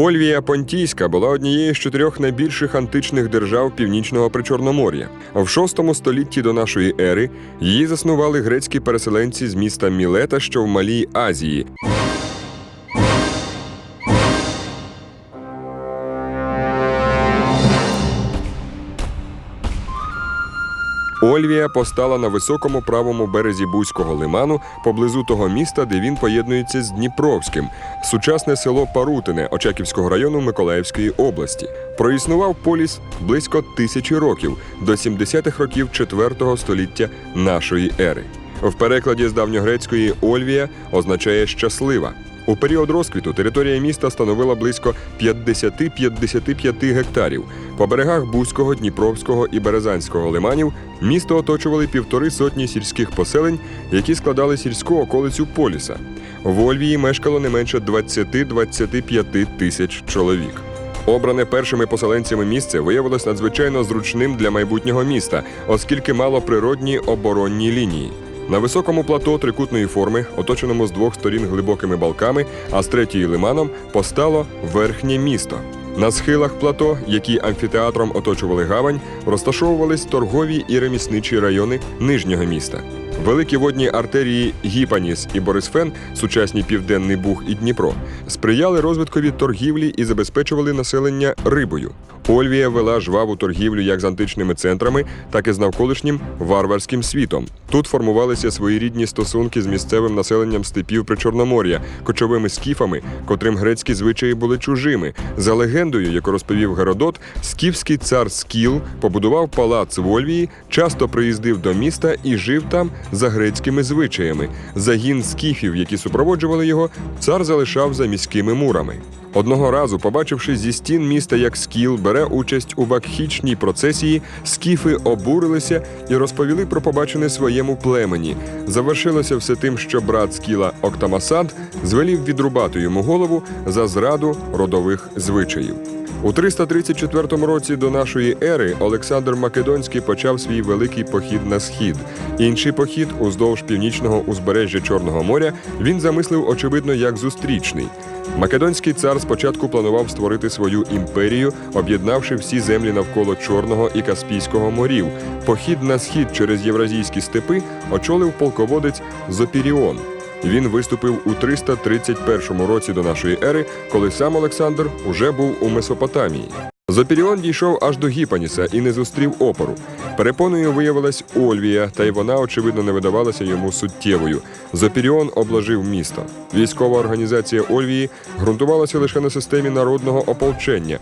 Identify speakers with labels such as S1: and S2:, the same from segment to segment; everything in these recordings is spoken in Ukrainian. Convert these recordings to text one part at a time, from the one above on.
S1: Ольвія Понтійська була однією з чотирьох найбільших античних держав північного Причорномор'я. В VI столітті до нашої ери її заснували грецькі переселенці з міста Мілета, що в Малій Азії. Ольвія постала на високому правому березі Бузького лиману поблизу того міста, де він поєднується з Дніпровським, сучасне село Парутине Очаківського району Миколаївської області. Проіснував поліс близько тисячі років до 70-х років IV століття нашої ери. В перекладі з давньогрецької Ольвія означає щаслива. У період розквіту територія міста становила близько 50-55 гектарів. По берегах Бузького, Дніпровського і Березанського лиманів місто оточували півтори сотні сільських поселень, які складали сільську околицю Поліса. В Ольвії мешкало не менше 20-25 тисяч чоловік. Обране першими поселенцями місце виявилось надзвичайно зручним для майбутнього міста, оскільки мало природні оборонні лінії. На високому плато трикутної форми, оточеному з двох сторін глибокими балками, а з третьої лиманом, постало верхнє місто. На схилах плато, які амфітеатром оточували гавань, розташовувались торгові і ремісничі райони нижнього міста. Великі водні артерії Гіпаніс і Борисфен, сучасні Південний Буг і Дніпро, сприяли розвиткові торгівлі і забезпечували населення рибою. Ольвія вела жваву торгівлю як з античними центрами, так і з навколишнім варварським світом. Тут формувалися своєрідні стосунки з місцевим населенням степів Причорномор'я, кочовими скіфами, котрим грецькі звичаї були чужими. За легендою, яку розповів Геродот, скіфський цар Скіл побудував палац в Ольвії, часто приїздив до міста і жив там за грецькими звичаями. Загін скіфів, які супроводжували його, цар залишав за міськими мурами. Одного разу, побачивши зі стін міста, як скіл бере участь у вакхічній процесії, скіфи обурилися і розповіли про побачене своєму племені. Завершилося все тим, що брат скіла Октамасад звелів відрубати йому голову за зраду родових звичаїв. У 334 році до нашої ери Олександр Македонський почав свій великий похід на схід. Інший похід уздовж північного узбережжя Чорного моря він замислив очевидно як зустрічний. Македонський цар спочатку планував створити свою імперію, об'єднавши всі землі навколо Чорного і Каспійського морів. Похід на схід через євразійські степи очолив полководець Зопіріон. Він виступив у 331 році до нашої ери, коли сам Олександр уже був у Месопотамії. Зопіріон дійшов аж до Гіпаніса і не зустрів опору. Перепоною виявилась Ольвія, та й вона, очевидно, не видавалася йому суттєвою. Зопіріон обложив місто. Військова організація Ольвії ґрунтувалася лише на системі народного ополчення.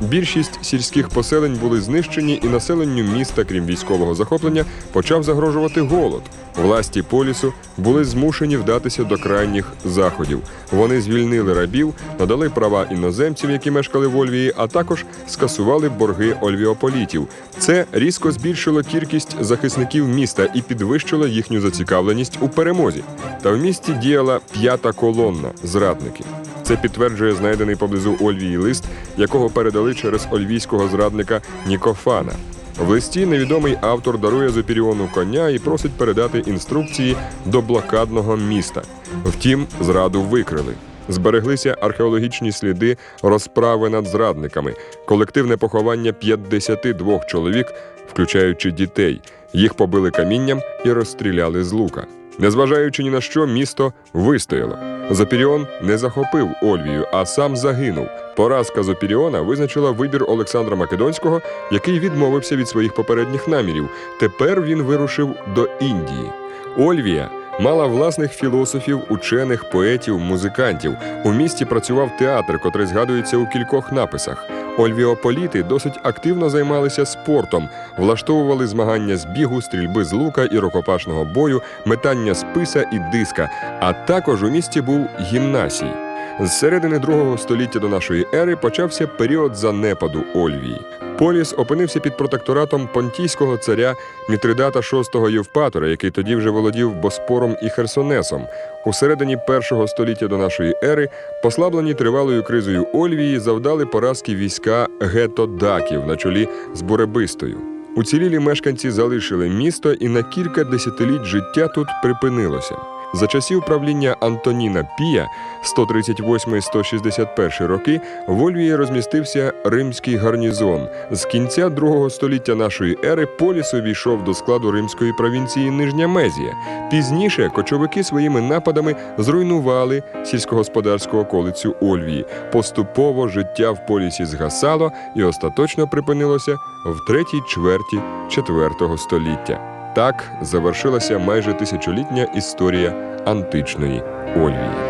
S1: Більшість сільських поселень були знищені, і населенню міста, крім військового захоплення, почав загрожувати голод. Власті полісу були змушені вдатися до крайніх заходів. Вони звільнили рабів, надали права іноземців, які мешкали в Ольвії, а також скасували борги ольвіополітів. Це різко збільшило кількість захисників міста і підвищило їхню зацікавленість у перемозі. Та в місті діяла п'ята колонна зрадників. Це підтверджує знайдений поблизу Ольвії лист, якого передали через ольвійського зрадника Нікофана. В листі невідомий автор дарує Зопіріону коня і просить передати інструкції до блокадного міста. Втім, зраду викрили. Збереглися археологічні сліди розправи над зрадниками, колективне поховання 52 чоловік, включаючи дітей. Їх побили камінням і розстріляли з лука. Незважаючи ні на що, місто вистояло. Зопіріон не захопив Ольвію, а сам загинув. Поразка Зопіріона визначила вибір Олександра Македонського, який відмовився від своїх попередніх намірів. Тепер він вирушив до Індії. Ольвія мала власних філософів, учених, поетів, музикантів. У місті працював театр, котрий згадується у кількох написах. Ольвіополіти досить активно займалися спортом, влаштовували змагання з бігу, стрільби з лука і рукопашного бою, метання списа і диска. А також у місті був гімнасій. З середини другого століття до нашої ери почався період занепаду Ольвії. Поліс опинився під протекторатом понтійського царя Мітридата VI Євпатора, який тоді вже володів Боспором і Херсонесом. У середині першого століття до нашої ери, послаблені тривалою кризою Ольвії, завдали поразки війська гетодаків на чолі з Буребистою. Уцілілі мешканці залишили місто, і на кілька десятиліть життя тут припинилося. За часів правління Антоніна Пія 138-161 роки в Ольвії розмістився римський гарнізон. З кінця другого століття нашої ери поліс увійшов до складу римської провінції Нижня Мезія. Пізніше кочовики своїми нападами зруйнували сільськогосподарську околицю Ольвії. Поступово життя в полісі згасало і остаточно припинилося в третій чверті IV століття. Так завершилася майже тисячолітня історія античної Ольвії.